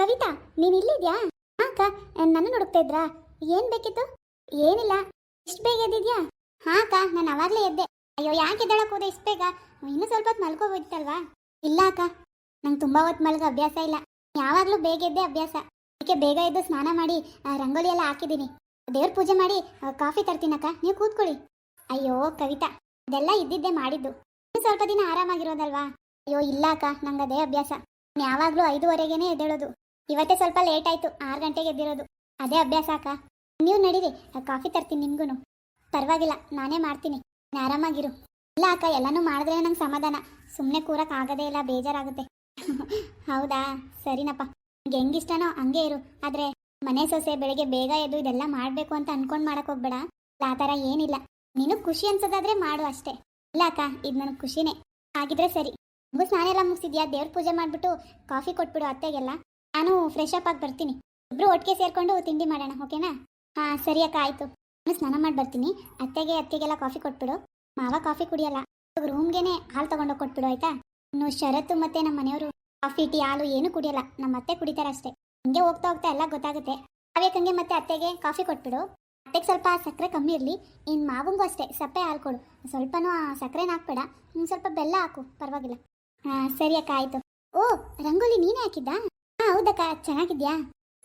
ಕವಿತಾ, ನೀನ್ ಇಲ್ಲಿದ್ಯಾ? ಹಾ ಅಕ್ಕ ನನ್ನ ಹುಡುಕ್ತಾ ಇದ್ರಾ? ಏನ್ ಬೇಕಿತ್ತು? ಏನಿಲ್ಲ. ಇಷ್ಟು ಬೇಗ ಎದ್ದಿದ್ಯಾ? ಹಾ ಅಕ್ಕ ನಾನು ಅವಾಗ್ಲೇ ಎದ್ದೆ. ಅಯ್ಯೋ, ಯಾಕೆ ಎದ್ದೇಳಕ್ ಹೋದೆ ಇಷ್ಟು ಬೇಗ? ಇನ್ನೂ ಸ್ವಲ್ಪ ಹೊತ್ತು ಮಲ್ಕೋಬೋದಿತ್ತಲ್ವಾ ಇಲ್ಲ ಅಕ್ಕ, ನಂಗೆ ತುಂಬಾ ಹೊತ್ತು ಮಲ್ಗೋ ಅಭ್ಯಾಸ ಇಲ್ಲ. ಯಾವಾಗ್ಲೂ ಬೇಗ ಎದ್ದೆ ಅಭ್ಯಾಸ. ಅದಕ್ಕೆ ಬೇಗ ಎದ್ದು ಸ್ನಾನ ಮಾಡಿ ರಂಗೋಲಿ ಎಲ್ಲ ಹಾಕಿದ್ದೀನಿ. ದೇವ್ರ ಪೂಜೆ ಮಾಡಿ ಕಾಫಿ ತರ್ತೀನಕ್ಕ ನೀವು ಕೂತ್ಕೊಳ್ಳಿ. ಅಯ್ಯೋ, ಕವಿತಾ ಇದೆಲ್ಲ ಇದ್ದಿದ್ದೆ ಮಾಡಿದ್ದು. ಇನ್ನು ಸ್ವಲ್ಪ ದಿನ ಆರಾಮಾಗಿರೋದಲ್ವಾ? ಅಯ್ಯೋ, ಇಲ್ಲ ಅಕ್ಕ, ನಂಗೆ ಅದೇ ಅಭ್ಯಾಸ. ಯಾವಾಗ್ಲೂ ಐದುವರೆಗೇನೆ ಎದ್ದೇಳೋದು. ಇವತ್ತೇ ಸ್ವಲ್ಪ ಲೇಟ್ ಆಯ್ತು, ಆರು ಗಂಟೆಗೆ ಎದ್ದಿರೋದು. ಅದೇ ಅಭ್ಯಾಸ ಅಕ್ಕ. ನೀವು ನಡೀರಿ, ಕಾಫಿ ತರ್ತೀನಿ ನಿಮ್ಗೂ ಪರವಾಗಿಲ್ಲ, ನಾನೇ ಮಾಡ್ತೀನಿ. ಆರಾಮಾಗಿರು. ಇಲ್ಲ ಅಕ್ಕ, ಎಲ್ಲನೂ ಮಾಡಿದ್ರೆ ನಂಗೆ ಸಮಾಧಾನ. ಸುಮ್ಮನೆ ಕೂರಕ್ಕೆ ಆಗದೇ ಇಲ್ಲ, ಬೇಜಾರಾಗುತ್ತೆ. ಹೌದಾ? ಸರಿನಪ್ಪ. ನಿಮ್ಗೆ ಹೆಂಗಿಷ್ಟನೋ ಹಂಗೆ ಇರು. ಆದ್ರೆ ಮನೆ ಸೊಸೆ ಬೆಳಗ್ಗೆ ಬೇಗ ಎದ್ದು ಇದೆಲ್ಲ ಮಾಡಬೇಕು ಅಂತ ಅನ್ಕೊಂಡು ಮಾಡಕ್ಕೆ ಹೋಗ್ಬೇಡ. ಆ ಥರ ಏನಿಲ್ಲ. ನೀನು ಖುಷಿ ಅನ್ಸೋದಾದ್ರೆ ಮಾಡು ಅಷ್ಟೇ. ಇಲ್ಲ ಅಕ್ಕ, ಇದು ನನಗೆ ಖುಷಿನೇ. ಆಗಿದ್ರೆ ಸರಿ. ನಿಮಗೂ ಸ್ನಾನ ಎಲ್ಲ ಮುಗಿಸಿದ್ಯಾ? ದೇವ್ರ ಪೂಜೆ ಮಾಡಿಬಿಟ್ಟು ಕಾಫಿ ಕೊಟ್ಬಿಡು ಅತ್ತೆಗೆಲ್ಲ. ನಾನು ಫ್ರೆಶ್ ಅಪ್ ಆಗಿ ಬರ್ತೀನಿ. ಇಬ್ರು ಒಟ್ಟಿಗೆ ಸೇರ್ಕೊಂಡು ತಿಂಡಿ ಮಾಡೋಣ ಓಕೆನಾ ಹಾಂ, ಸರಿ ಅಕ್ಕ, ಆಯಿತು. ನಾನು ಸ್ನಾನ ಮಾಡಿ ಬರ್ತೀನಿ. ಅತ್ತೆಗೆ, ಅತ್ತೆಗೆಲ್ಲ ಕಾಫಿ ಕೊಟ್ಬಿಡು. ಮಾವ ಕಾಫಿ ಕುಡಿಯಲ್ಲ. ರೂಮ್ಗೆನೆ ಹಾಲು ತೊಗೊಂಡೋಗಿ ಕೊಟ್ಬಿಡು, ಆಯ್ತಾ? ಇನ್ನು ಶರತ್ತು ಮತ್ತೆ ನಮ್ಮ ಮನೆಯವರು ಕಾಫಿ ಟೀ ಹಾಲು ಏನು ಕುಡಿಯಲ್ಲ. ನಮ್ಮ ಅತ್ತೆ ಕುಡಿತಾರೆ ಅಷ್ಟೇ. ಹಿಂಗೆ ಹೋಗ್ತಾ ಹೋಗ್ತಾ ಎಲ್ಲ ಗೊತ್ತಾಗುತ್ತೆ. ಅವ್ಯಾಕಂಗೆ ಮತ್ತೆ ಅತ್ತೆಗೆ ಕಾಫಿ ಕೊಟ್ಬಿಡು. ಅತ್ತೆಗೆ ಸ್ವಲ್ಪ ಸಕ್ಕರೆ ಕಮ್ಮಿ ಇರಲಿ. ಇನ್ನು ಮಾವಂಗೂ ಅಷ್ಟೇ, ಸಪ್ಪೆ ಹಾಲು ಕೊಡು. ಸ್ವಲ್ಪನೂ ಸಕ್ಕರೆನ ಹಾಕ್ಬೇಡ. ಇನ್ನು ಸ್ವಲ್ಪ ಬೆಲ್ಲ ಹಾಕು, ಪರವಾಗಿಲ್ಲ. ಹಾಂ, ಸರಿ ಅಕ್ಕ, ಆಯಿತು. ಓ, ರಂಗೋಲಿ ನೀನೇ ಹಾಕಿದ್ದಾ? ಹೌದಕ್ಕ, ಚೆನ್ನಾಗಿದ್ಯಾ?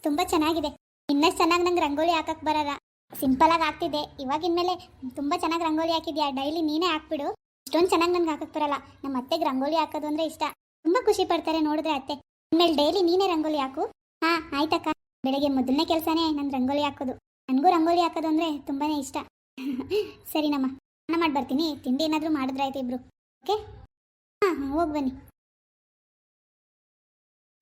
ತುಂಬಾ ಚೆನ್ನಾಗಿದೆ. ಇನ್ನಷ್ಟು ಚೆನ್ನಾಗಿ ನಂಗೆ ರಂಗೋಲಿ ಹಾಕಕ್ ಬರಲ್ಲ. ಸಿಂಪಲ್ ಆಗಿ ಆಗ್ತಿದೆ ಇವಾಗಿನ ಮೇಲೆ ತುಂಬಾ ಚೆನ್ನಾಗಿ ರಂಗೋಲಿ ಹಾಕಿದ್ಯಾ? ಡೈಲಿ ನೀನೇ ಹಾಕ್ಬಿಡು. ಇಷ್ಟೊಂದು ಚೆನ್ನಾಗಿ ನಂಗೆ ಹಾಕಕ್ ಬರಲ್ಲ. ನಮ್ಮ ಅತ್ತೆಗೆ ರಂಗೋಲಿ ಹಾಕೋದು ಅಂದ್ರೆ ಇಷ್ಟ. ತುಂಬಾ ಖುಷಿ ಪಡ್ತಾರೆ ನೋಡಿದ್ರೆ ಅತ್ತೆ. ಇನ್ಮೇಲೆ ಡೈಲಿ ನೀನೇ ರಂಗೋಲಿ ಹಾಕು. ಹಾ, ಆಯ್ತಕ್ಕ. ಬೆಳಗ್ಗೆ ಮೊದಲನೇ ಕೆಲಸನೇ ನಾನು ರಂಗೋಲಿ ಹಾಕೋದು. ನನಗೂ ರಂಗೋಲಿ ಹಾಕೋದು ಅಂದ್ರೆ ತುಂಬಾನೇ ಇಷ್ಟ. ಸರಿನಮ್ಮ ಸ್ನಾನ ಮಾಡಿ ಬರ್ತೀನಿ ತಿಂಡಿ ಏನಾದರೂ ಮಾಡಿದ್ರಾಯ್ತು ಇಬ್ರು. ಓಕೆ ಹಾ, ಹೋಗಿ ಬನ್ನಿ.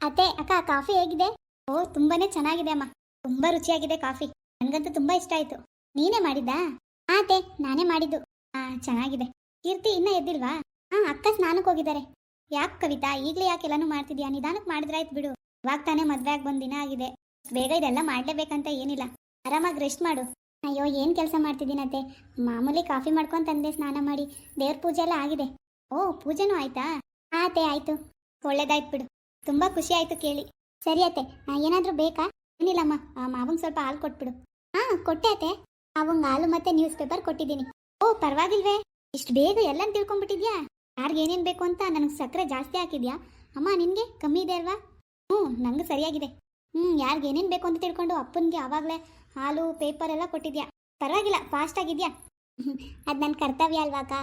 ಅತ್ತೆ ಅಕ್ಕ, ಕಾಫಿ ಹೇಗಿದೆ? ಓ, ತುಂಬಾನೇ ಚೆನ್ನಾಗಿದೆ ಅಮ್ಮ. ತುಂಬಾ ರುಚಿಯಾಗಿದೆ ಕಾಫಿ. ನನಗಂತೂ ತುಂಬಾ ಇಷ್ಟ ಆಯ್ತು. ನೀನೇ ಮಾಡಿದ್ದಾ? ಆ ನಾನೇ ಮಾಡಿದ್ದು. ಆ, ಚೆನ್ನಾಗಿದೆ. ಕೀರ್ತಿ ಇನ್ನ ಎದ್ದಿಲ್ವಾ? ಹಾ ಅಕ್ಕ ಸ್ನಾನಕ್ಕೆ ಹೋಗಿದ್ದಾರೆ. ಯಾಕೆ ಕವಿತಾ, ಈಗಲೇ ಯಾಕೆ ಎಲ್ಲಾನು ಮಾಡ್ತಿದ್ಯಾ? ನಿಧಾನಕ್ಕೆ ಮಾಡಿದ್ರಾಯ್ತು ಬಿಡು. ಇವಾಗ ತಾನೇ ಮದ್ವೆ ಆಗಿ ಬಂದ್ ದಿನ ಆಗಿದೆ. ಬೇಗ ಇದೆಲ್ಲ ಮಾಡ್ಲೇಬೇಕಂತ ಏನಿಲ್ಲ. ಆರಾಮಾಗಿ ರೆಸ್ಟ್ ಮಾಡು. ಅಯ್ಯೋ, ಏನ್ ಕೆಲಸ ಮಾಡ್ತಿದ್ದೀನತ್ತೆ ಮಾಮೂಲಿ ಕಾಫಿ ಮಾಡ್ಕೊಂಡ್ ತಂದೆ ಸ್ನಾನ ಮಾಡಿ. ದೇವ್ರ ಪೂಜೆ ಎಲ್ಲ ಆಗಿದೆ. ಓ, ಪೂಜೆನೂ ಆಯ್ತಾ? ಆತೆ ಆಯ್ತು. ಒಳ್ಳೇದಾಯ್ತು ಬಿಡು. ತುಂಬಾ ಖುಷಿ ಆಯ್ತು ಕೇಳಿ. ಸರಿ ಅತ್ತೆ ಆ, ಏನಾದ್ರೂ ಬೇಕಾ? ಏನಿಲ್ಲಮ್ಮ ಮಾವಂಗ್ ಸ್ವಲ್ಪ ಹಾಲು ಕೊಟ್ಬಿಡು. ಹಾ ಕೊಟ್ಟೆ ಅತ್ತೆ. ಅವಂಗ್ ಹಾಲು ಮತ್ತೆ ನ್ಯೂಸ್ ಪೇಪರ್ ಕೊಟ್ಟಿದ್ದೀನಿ. ಓ ಪರವಾಗಿಲ್ವೇ. ಇಷ್ಟು ಬೇಗ ಎಲ್ಲ ತಿಳ್ಕೊಂಡ್ಬಿಟ್ಟಿದ್ಯಾ? ಏನೇನು ಬೇಕು ಅಂತ ನನಗೆ ಸಕ್ಕರೆ ಜಾಸ್ತಿ ಹಾಕಿದ್ಯಾ? ಅಮ್ಮ ನಿನಗೆ ಕಮ್ಮಿ ಇದೆ ಅಲ್ವಾ? ಹ್ಞೂ ನಂಗೆ ಸರಿಯಾಗಿದೆ. ಹ್ಞೂ ಏನೇನು ಬೇಕು ಅಂತ ತಿಳ್ಕೊಂಡು ಅಪ್ಪನಿಗೆ ಆವಾಗಲೇ ಹಾಲು ಪೇಪರ್ ಎಲ್ಲ ಕೊಟ್ಟಿದ್ಯಾ? ಪರವಾಗಿಲ್ಲ ಫಾಸ್ಟ್ ಆಗಿದ್ಯಾ? ಅದು ನನ್ನ ಕರ್ತವ್ಯ ಅಲ್ವಾ ಅಕ್ಕ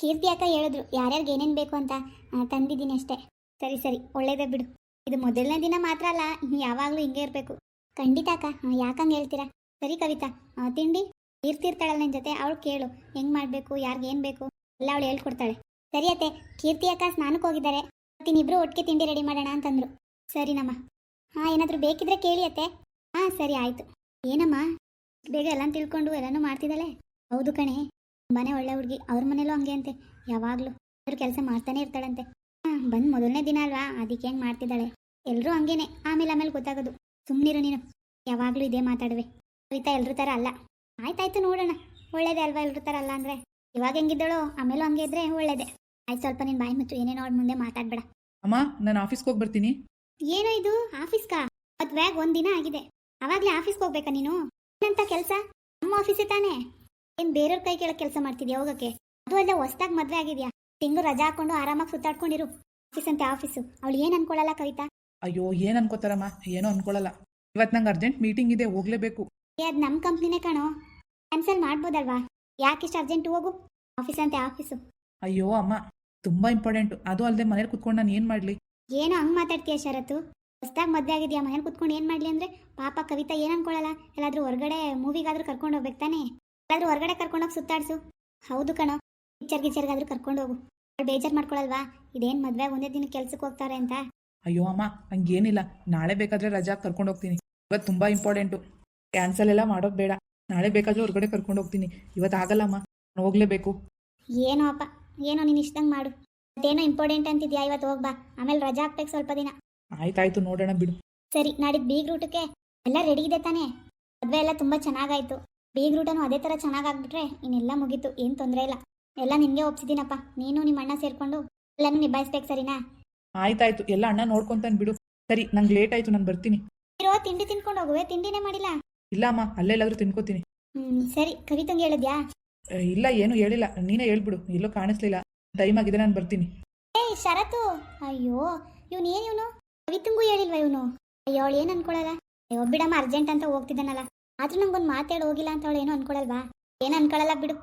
ಕೀರ್ತಿ ಅಕ್ಕ ಹೇಳಿದ್ರು ಯಾರ್ಯಾರಿಗೆ ಏನೇನು ಬೇಕು ಅಂತ ಆ, ತಂದಿದ್ದೀನಿ ಅಷ್ಟೇ. ಸರಿ ಸರಿ, ಒಳ್ಳೇದೇ ಬಿಡು. ಇದು ಮೊದಲನೇ ದಿನ ಮಾತ್ರ ಅಲ್ಲ ಯಾವಾಗಲೂ ಹಿಂಗೆ ಇರಬೇಕು. ಖಂಡಿತ ಅಕ್ಕ ಯಾಕಂಗೆ ಹೇಳ್ತೀರಾ? ಸರಿ ಕವಿತಾ ತಿಂಡಿ? ಇರ್ತಿರ್ತಾಳಲ್ಲ ನನ್ನ ಜೊತೆ, ಅವಳು ಕೇಳು. ಹೆಂಗ್ ಮಾಡಬೇಕು, ಯಾರಿಗೆ ಏನು ಬೇಕು? ಎಲ್ಲ ಅವಳು ಹೇಳ್ಕೊಡ್ತಾಳೆ. ಸರಿ ಅತ್ತೆ, ಕೀರ್ತಿ ಅಕ್ಕ ಸ್ನಾನಕ್ಕೆ ಹೋಗಿದ್ದಾರೆ. ಮತ್ತಿನ್ನಿಬ್ರು ಒಟ್ಟಿಗೆ ತಿಂಡಿ ರೆಡಿ ಮಾಡೋಣ ಅಂತಂದ್ರು. ಸರಿನಮ್ಮ ಹಾಂ, ಏನಾದರೂ ಬೇಕಿದ್ರೆ ಕೇಳಿ ಅತ್ತೆ. ಹಾಂ, ಸರಿ, ಆಯಿತು. ಏನಮ್ಮ? ಬೇಗ ಎಲ್ಲ ತಿಳ್ಕೊಂಡು ಎಲ್ಲನೂ ಮಾಡ್ತಿದ್ದಾಳೆ? ಹೌದು ಕಣೆ. ತುಂಬಾನೇ ಒಳ್ಳೆ ಹುಡುಗಿ, ಅವ್ರ ಮನೇಲೂ ಹಂಗೆ ಅಂತೆ. ಯಾವಾಗಲೂ. ಅವ್ರ ಕೆಲಸ ಮಾಡ್ತಾನೆ ಇರ್ತಾಳಂತೆ. ಬಂದು ಮೊದಲನೇ ದಿನ ಅಲ್ವಾ? ಅದಕ್ಕೆ ಹೆಂಗೆ ಮಾಡ್ತಿದ್ದಾಳೆ? ಎಲ್ಲರೂ ಹಂಗೇನೆ. ಆಮೇಲೆ ಆಮೇಲೆ ಗೊತ್ತಾಗೋದು. ಸುಮ್ಮನಿರು ನೀನು. ಯಾವಾಗಲೂ ಇದೇ ಮಾತಾಡುವೆ. ಕವಿತಾ ಎಲ್ಲರೂ ಥರ ಅಲ್ಲ. ಆಯ್ತಾಯ್ತು ನೋಡೋಣ. ಒಳ್ಳೇದೇ ಅಲ್ವಾ ಎಲ್ಲರೂ ಥರ ಅಲ್ಲ ಅಂದರೆ? ಇವಾಗ ಹೆಂಗಿದ್ದಳು? ಆಮೇಲೂ ಹಂಗೆ ಇದ್ರೆ ಒಳ್ಳೇದೇ. ಆಯ್ತು ಸ್ವಲ್ಪ ನಿನ್ ಬಾಯಿ ಮುಚ್ಚು. ಏನೇನೋ ಅವ್ರ ಮುಂದೆ ಮಾತಾಡ್ಬೇಡ. ಅಮ್ಮ ನಾನು ಆಫೀಸ್ಗೆ ಹೋಗಿ ಬರ್ತೀನಿ. ಏನೋ ಇದು? ಆಫೀಸ್ಗಾ? ಮದ್ವೆಗ್ ಒಂದ್ ದಿನ ಆಗಿದೆ. ಅವಾಗ್ಲೇ ಆಫೀಸ್ಗೆ ಹೋಗ್ಬೇಕಾ ನೀನು? ಏನಂತ ಕೆಲಸ? ನಮ್ಮ ಆಫೀಸೇ ತಾನೇ? ಏನ್ ಬೇರೆಯವ್ರ ಕೈ ಕೆಳಗೆ ಕೆಲಸ ಮಾಡ್ತಿದ್ಯಾ ಹೋಗಕ್ಕೆ? ಅದು ಅಲ್ಲ ಹೊಸ್ದಾಗಿ ಮದ್ವೆ ಆಗಿದ್ಯಾ? ತಿಂಗಳು ರಜಾ ಹಾಕೊಂಡು ಆರಾಮಾಗಿ ಸುತ್ತಾಡ್ಕೊಂಡಿರು. ಆಫೀಸ್ ಅಂತ ಆಫೀಸು ಅವಳು ಏನ್ ಅನ್ಕೊಳಲ್ಲ ಕವಿತಾ? ಅಯ್ಯೋ ಏನು ಅನ್ಕೋತಾರಮ್ಮ? ಏನೋ ಅನ್ಕೊಳ್ಳಲ್ಲ ಇವತ್ ನಂಗೆ ಅರ್ಜೆಂಟ್ ಮೀಟಿಂಗ್ ಇದೆ ಹೋಗ್ಲೇಬೇಕು. ಏ ಅದ್ ನಮ್ ಕಂಪ್ನಿನೇ ಕಣೋ. ಕ್ಯಾನ್ಸಲ್ ಮಾಡ್ಬೋದಲ್ವಾ? ಯಾಕಿಷ್ಟು ಅರ್ಜೆಂಟ್ ಹೋಗು? ಆಫೀಸ್ ಅಂತೆ ಆಫೀಸು ಅಯ್ಯೋ ಅಮ್ಮ ತುಂಬಾ ಇಂಪಾರ್ಟೆಂಟ್ ಅದು ಅಲ್ಲದೆ ಮನೇಲಿ ಕುತ್ಕೊಂಡು ನಾನು ಏನು ಮಾಡ್ಲಿ? ಏನೋ ಹಂಗ್ ಮಾತಾಡ್ತೀಯ ಶರತ್ತು? ಹೊಸ್ದಾಗ ಮದ್ವೆ ಆಗಿದ್ಯಾ? ಮನೇಲಿ ಕುತ್ಕೊಂಡು ಏನ್ ಮಾಡ್ಲಿ ಅಂದ್ರೆ? ಪಾಪ ಕವಿತಾ ಏನ್ ಅನ್ಕೊಳಲ್ಲ? ಎಲ್ಲಾದ್ರೂ ಹೊರಗಡೆ ಮೂವಿಗಾದ್ರೂ ಕರ್ಕೊಂಡು ಹೋಗ್ಬೇಕು ತಾನೇ? ಎಲ್ಲಾದ್ರೂ ಹೊರಗಡೆ ಕರ್ಕೊಂಡೋಗಿ ಸುತ್ತಾಡ್ಸು. ಹೌದು ಕಣೋ. ಪಿಕ್ಚರ್ ಗಿಚ್ಚರ್ಗಾದ್ರೂ ಕರ್ಕೊಂಡು ಹೋಗು ಬೇಜಾರ್ ಮಾಡ್ಕೊಳಲ್ವಾ? ಇದೇನ್ ಮದ್ವೆ ಒಂದೇ ದಿನ ಕೆಲ್ಸಕ್ಕೆ ಹೋಗ್ತಾರೆ ಅಂತ? ಅಯ್ಯೋ ಅಮ್ಮ ಹಂಗೇನಿಲ್ಲ. ನಾಳೆ ಬೇಕಾದ್ರೆ ರಜಾ ಕರ್ಕೊಂಡು ಹೋಗ್ತೀನಿ. ಇವತ್ತು ತುಂಬಾ ಇಂಪಾರ್ಟೆಂಟು ಕ್ಯಾನ್ಸಲ್ ಎಲ್ಲ ಮಾಡೋದ್ ಬೇಡ. ನಾಳೆ ಬೇಕಾದ್ರೆ ಹೊರಗಡೆ ಕರ್ಕೊಂಡು ಹೋಗ್ತೀನಿ. ಇವತ್ತು ಆಗಲ್ಲಮ್ಮ ನಾನು ಹೋಗ್ಲೇಬೇಕು. ಏನೋ ಅಪ್ಪ ಏನೋ ನೀನ್ ಇಷ್ಟಂಗ್ ಮಾಡು. ಅದೇನೋ ಇಂಪಾರ್ಟೆಂಟ್ ಅಂತಿದ್ಯಾ ಇವತ್ತು ಹೋಗ್ಬಾ? ಆಮೇಲೆ ರಜಾ ಹಾಕ್ಬೇಕು ಸ್ವಲ್ಪ ದಿನ. ಆಯ್ತಾಯ್ತು ನೋಡೋಣ ಬಿಡು. ಸರಿ ನಾಡಿದ್ ಬೀಗ್ ರೂಟಕ್ಕೆ ಎಲ್ಲ ರೆಡಿ ಇದೆ ತಾನೇ? ಮದ್ವೆ ಎಲ್ಲ ತುಂಬಾ ಚೆನ್ನಾಗಾಯ್ತು. ಬೀಗ್ ರೂಟನು ಅದೇ ತರ ಚೆನ್ನಾಗಾಗ್ಬಿಟ್ರೆ ಇನ್ನೆಲ್ಲ ಮುಗೀತು. ಏನ್ ತೊಂದ್ರೆ ಇಲ್ಲ. ಎಲ್ಲ ನಿಮ್ಗೆ ಒಪ್ಸಿದ್ದೀನಪ್ಪ. ನೀನು ನಿಮ್ಮ ಅಣ್ಣ ಸೇರ್ಕೊಂಡು ಎಲ್ಲಾನು ನಿಭಾಯಿಸ್ಬೇಕು ಸರಿನಾ? ಆಯ್ತಾಯ್ತು ಎಲ್ಲ ಅಣ್ಣ ನೋಡ್ಕೊಂತಾನೆ ಬಿಡು. ಸರಿ ನಂಗೆ ಲೇಟ್ ಆಯ್ತು ನಾನು ಬರ್ತೀನಿ. ಇರೋ ತಿಂಡಿ ತಿನ್ಕೊಂಡು ಹೋಗುವೆ ತಿಂಡಿನೇ ಮಾಡಿಲ್ಲ? ಇಲ್ಲ ಅಮ್ಮ ಅಲ್ಲೆಲ್ಲಾದ್ರೂ ತಿನ್ಕೋತೀನಿ. ಹ್ಮ್ ಸರಿ ಕವಿತಂಗೆ ಹೇಳಿದ್ಯಾ? ಏ, ಇಲ್ಲ ಏನು ಹೇಳಿಲ್ಲ. ನೀನೇ ಹೇಳ್ಬಿಡು ಎಲ್ಲೋ ಕಾಣಿಸ್ಲಿಲ್ಲ. ಟೈಮ್ ಆಗಿದೆ ನಾನು ಬರ್ತೀನಿ. ಏಯ್ ಶರತ್ತು! ಅಯ್ಯೋ ಇವನು ಏನ್ ಇವನು? ಕವಿತಂಗೂ ಹೇಳಿಲ್ವಾ ಇವನು? ಅಯ್ಯೋ ಅವಳು ಏನು ಅನ್ಕೊಳಲ್ಲ? ಅಯ್ಯೋ ಬಿಡಮ್ಮ ಅರ್ಜೆಂಟ್ ಅಂತ ಹೋಗ್ತಿದ್ದಾನಲ್ಲ. ಆದ್ರೂ ನಂಗೊಂದು ಮಾತಾಡಿ ಹೋಗಿಲ್ಲ ಅಂತ ಅವಳು ಏನು ಅನ್ಕೊಳಲ್ವಾ? ಏನು ಅನ್ಕೊಳಲ್ಲ ಬಿಡು.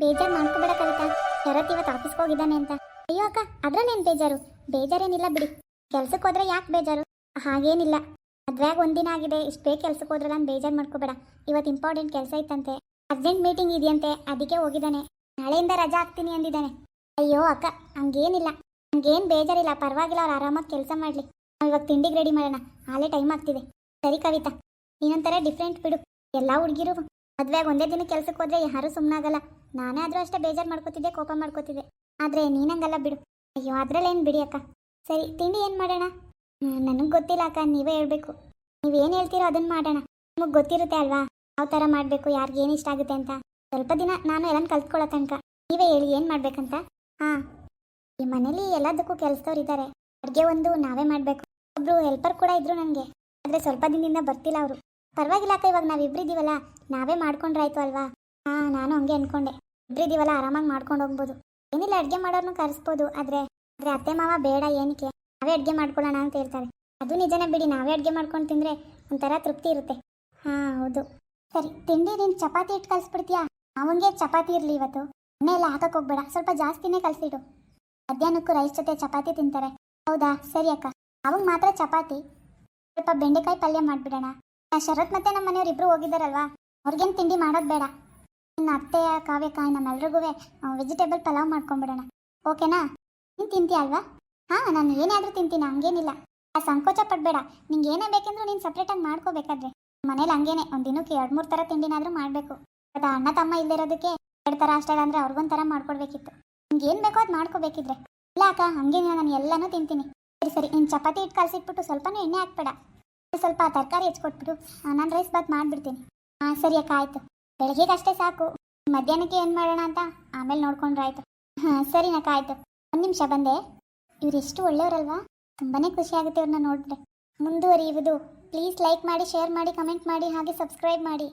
ಬೇಜಾರು ಮಾಡ್ಕೋಬೇಡ ಕವಿತಾ. ಶರತ್ ಇವತ್ತು ಆಫೀಸ್ಗೆ ಹೋಗಿದ್ದಾನೆ ಅಂತ. ಅಯ್ಯೋ ಅಕ್ಕ, ಅದ್ರಲ್ಲೇನ್ ಬೇಜಾರು? ಬೇಜಾರೇನಿಲ್ಲ ಬಿಡಿ. ಕೆಲ್ಸಕ್ಕೆ ಹೋದ್ರೆ ಯಾಕೆ ಬೇಜಾರು? ಹಾಗೇನಿಲ್ಲ. ಮದ್ವೆಯಾಗ ಒಂದಿನ ಆಗಿದೆ. ಇಷ್ಟೇ ಕೆಲ್ಸಕ್ಕೆ ಹೋದ್ರಲ್ಲ ನಾನು ಬೇಜಾರು ಮಾಡ್ಕೋಬೇಡ. ಇವತ್ತು ಇಂಪಾರ್ಟೆಂಟ್ ಕೆಲಸ ಇತ್ತಂತೆ. ಅರ್ಜೆಂಟ್ ಮೀಟಿಂಗ್ ಇದೆಯಂತೆ. ಅದಕ್ಕೆ ಹೋಗಿದ್ದಾನೆ. ನಾಳೆಯಿಂದ ರಜಾ ಹಾಕ್ತೀನಿ ಅಂದಿದ್ದಾನೆ. ಅಯ್ಯೋ ಅಕ್ಕ, ಹಂಗೇನಿಲ್ಲ. ಹಂಗೇನು ಬೇಜಾರಿಲ್ಲ. ಪರವಾಗಿಲ್ಲ, ಅವ್ರು ಆರಾಮಾಗಿ ಕೆಲಸ ಮಾಡಲಿ. ನಾವು ಇವಾಗ ತಿಂಡಿಗೆ ರೆಡಿ ಮಾಡೋಣ. ಆಲೇ ಟೈಮ್ ಆಗ್ತಿದೆ. ಸರಿ ಕವಿತಾ ನೀನೊಂಥರ ಡಿಫ್ರೆಂಟ್ ಬಿಡು. ಎಲ್ಲ ಹುಡುಗಿರು ಮದ್ವೆಯಾಗ ಒಂದೇ ದಿನ ಕೆಲ್ಸಕ್ಕೆ ಹೋದ್ರೆ ಯಾರು ಸುಮ್ಮನಾಗಲ್ಲ ನಾನೇ ಆದರೂ ಅಷ್ಟೇ ಬೇಜಾರು ಮಾಡ್ಕೋತಿದ್ದೆ, ಕೋಪ ಮಾಡ್ಕೋತಿದ್ದೆ. ಆದರೆ ನೀನಂಗಲ್ಲ ಬಿಡು. ಅಯ್ಯೋ, ಅದ್ರಲ್ಲೇನು ಬಿಡಿ ಅಕ್ಕ. ಸರಿ, ತಿಂಡಿ ಏನು ಮಾಡೋಣ? ನನಗೆ ಗೊತ್ತಿಲ್ಲ ಅಕ್ಕ, ನೀವೇ ಹೇಳ್ಬೇಕು. ಏನು ಹೇಳ್ತೀರೋ ಅದನ್ನು ಮಾಡೋಣ. ನಿಮಗೆ ಗೊತ್ತಿರುತ್ತೆ ಅಲ್ವಾ? ಯಾವ ಥರ ಮಾಡಬೇಕು, ಯಾರಿಗೆ ಏನು ಇಷ್ಟ ಆಗುತ್ತೆ ಅಂತ. ಸ್ವಲ್ಪ ದಿನ ನಾನು ಎಲ್ಲ ಕಲ್ತ್ಕೊಳ್ಳೋ ತನಕ. ನೀವೇ ಹೇಳಿ, ಏನು ಮಾಡ್ಬೇಕಂತ? ಹಾಂ. ಈ ಮನೇಲಿ ಎಲ್ಲದಕ್ಕೂ ಕೆಲಸದವ್ರು ಇದ್ದಾರೆ ಅಡುಗೆ ಒಂದು ನಾವೇ ಮಾಡಬೇಕು. ಒಬ್ರು ಹೆಲ್ಪರ್ ಕೂಡ ಇದ್ರು ನನಗೆ ಆದರೆ ಸ್ವಲ್ಪ ದಿನದಿಂದ ಬರ್ತಿಲ್ಲ ಅವರು. ಪರವಾಗಿಲ್ಲ ಅಕ್ಕ, ಇವಾಗ ನಾವಿಬ್ರಿದ್ದೀವಲ್ಲ ನಾವೇ ಮಾಡ್ಕೊಂಡ್ರಾಯ್ತು ಅಲ್ವಾ? ಹಾಂ, ನಾನು ಹಂಗೆ ಅನ್ಕೊಂಡೆ. ಇಬ್ರಿದ್ದೀವಲ್ಲ ಆರಾಮಾಗಿ ಮಾಡ್ಕೊಂಡು ಹೋಗ್ಬೋದು. ಏನಿಲ್ಲ, ಅಡುಗೆ ಮಾಡೋರ್ನು ಕರೆಸ್ಬೋದು, ಆದರೆ ಆದರೆ ಅತ್ತೆ ಮಾವ ಬೇಡ ಏನಕ್ಕೆ? ನಾವೇ ಅಡುಗೆ ಮಾಡ್ಕೊಳ್ಳೋಣ ಅಂತ ಹೇಳ್ತಾರೆ. ಅದು ನಿಜನೇ ಬಿಡಿ, ನಾವೇ ಅಡುಗೆ ಮಾಡ್ಕೊಂಡು ತಿಂದರೆ ಒಂಥರ ತೃಪ್ತಿ ಇರುತ್ತೆ. ಹಾಂ, ಹೌದು. ಸರಿ, ತಿಂಡಿ ನೀನು ಚಪಾತಿ ಇಟ್ಟು ಕಲಿಸ್ಬಿಡ್ತೀಯಾ? ಅವನಿಗೆ ಚಪಾತಿ ಇರಲಿ ಇವತ್ತು. ಎಣ್ಣೆ ಎಲ್ಲ ಹಾಕಕ್ಕೆ ಹೋಗ್ಬೇಡ, ಸ್ವಲ್ಪ ಜಾಸ್ತಿನೇ ಕಲಿಸಿಡು. ಮಧ್ಯಾಹ್ನಕ್ಕೂ ರೈಸ್ ಜೊತೆ ಚಪಾತಿ ತಿಂತಾರೆ. ಹೌದಾ? ಸರಿ ಅಕ್ಕ. ಅವಂಗೆ ಮಾತ್ರ ಚಪಾತಿ. ಸ್ವಲ್ಪ ಬೆಂಡೆಕಾಯಿ ಪಲ್ಯ ಮಾಡಿಬಿಡೋಣ. ಶರತ್ ಮತ್ತೆ ನಮ್ಮ ಮನೆಯವ್ರು ಇಬ್ರು ಹೋಗಿದ್ದಾರಲ್ವಾ? ಅವ್ರಿಗೇನು ತಿಂಡಿ ಮಾಡೋದು ಬೇಡ. ನಿಮ್ಮ ಅತ್ತೆ ಕಾವ್ಯಕಾಯಿ ನಮ್ಮೆಲ್ರಿಗೂ ವೆಜಿಟೇಬಲ್ ಪಲಾವ್ ಮಾಡ್ಕೊಂಬಿಡೋಣ. ಓಕೆನಾ? ನೀನು ತಿಂತೀಯ ಅಲ್ವಾ? ಹಾಂ, ನಾನು ಏನೇ ಆದರೂ ತಿಂತೀನಿ, ಹಂಗೇನಿಲ್ಲ. ಆ ಸಂಕೋಚ ಪಡಬೇಡ. ನಿಂಗೆ ಏನೇ ಬೇಕೆಂದ್ರೂ ನೀನು ಸಪ್ರೇಟಾಗಿ ಮಾಡ್ಕೋಬೇಕಾದ್ರೆ. ಮನೇಲಿ ಹಂಗೇನೆ, ಒಂದು ದಿನಕ್ಕೆ ಎರಡು ಮೂರು ಥರ ತಿಂಡಿನಾದರೂ ಮಾಡಬೇಕು. ಅದು ಅಣ್ಣ, ತಮ್ಮ ಇಲ್ದಿರೋದಕ್ಕೆ ಎರಡು ಥರ ಅಷ್ಟೇ ಅಂದರೆ ಅವ್ರಿಗೊಂಥರ ಮಾಡ್ಕೊಡ್ಬೇಕಿತ್ತು. ನಿಂಗೆ ಏನು ಬೇಕೋ ಅದು ಮಾಡ್ಕೋಬೇಕಿದ್ರೆ. ಇಲ್ಲ ಅಕ್ಕ, ಹಂಗೇನಿಲ್ಲ, ನಾನು ಎಲ್ಲನೂ ತಿಂತೀನಿ. ಸರಿ ಸರಿ, ನೀನು ಚಪಾತಿ ಇಟ್ಟು ಕಲಸಿಟ್ಬಿಟ್ಟು ಸ್ವಲ್ಪನೂ ಎಣ್ಣೆ ಹಾಕ್ಬೇಡ. ಸ್ವಲ್ಪ ತರಕಾರಿ ಹೆಚ್ಕೊಟ್ಬಿಡು. ನಾನು ರೈಸ್ ಬಾತ್ ಮಾಡಿಬಿಡ್ತೀನಿ. ಹಾಂ ಸರಿ ಅಕ್ಕ, ಆಯಿತು. ಬೆಳಗ್ಗೆಗೆ ಅಷ್ಟೇ ಸಾಕು. ಮಧ್ಯಾಹ್ನಕ್ಕೆ ಏನು ಮಾಡೋಣ ಅಂತ? ಆಮೇಲೆ ನೋಡ್ಕೊಂಡ್ರೆ ಆಯಿತು. ಹಾಂ ಸರಿನಕ್ಕ ಆಯಿತು. ಒಂದು ನಿಮಿಷ ಬಂದೆ. ಇವ್ರು ಎಷ್ಟು ಒಳ್ಳೆಯವರಲ್ವಾ? ತುಂಬಾ ಖುಷಿ ಆಗುತ್ತೆ ಇವ್ರನ್ನ ನೋಡಿದ್ರೆ. ಮುಂದುವರಿಯುವುದು. ಪ್ಲೀಸ್ ಲೈಕ್ ಮಾಡಿ, ಶೇರ್ ಮಾಡಿ, ಕಮೆಂಟ್ ಮಾಡಿ, ಹಾಗೆ ಸಬ್ಸ್ಕ್ರೈಬ್ ಮಾಡಿ.